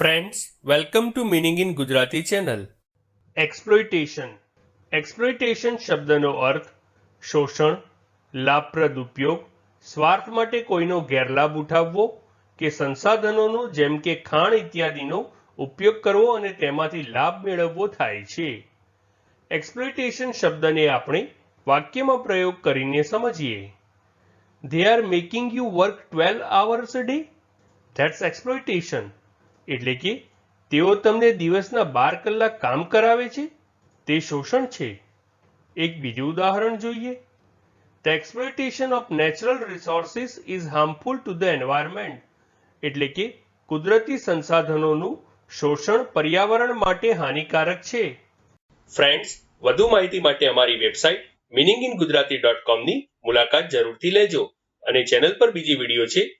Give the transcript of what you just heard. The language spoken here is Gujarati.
Friends welcome to meaning in Gujarati channel exploitation exploitation શબ્દનો અર્થ શોષણ લાભપ્રદ ઉપયોગ સ્વાર્થ માટે કોઈનો ગેરલાભ ઉઠાવવો કે સંસાધનોનો જેમ કે ખાણ ઇત્યાદિનો ઉપયોગ કરવો અને તેમાંથી લાભ મેળવવો થાય છે. એક્સપ્લોઇટેશન શબ્દને આપણે વાક્યમાં પ્રયોગ કરીને સમજીએ. They are making you work twelve hours a day that's exploitation એટલે કે તેઓ તમને દિવસના બાર કલાક કામ કરાવે છે? તે શોષણ છે. એક બીજું ઉદાહરણ જોઈએ. The exploitation of natural resources is harmful to the environment એટલે કે કુદરતી સંસાધનોનું શોષણ પર્યાવરણ માટે હાનિકારક છે. ફ્રેન્ડ્સ વધુ માહિતી માટે અમારી website meaning in Gujarati dot કોમની મુલાકાત જરૂરથી લેજો અને ચેનલ પર બીજી વીડિયો છે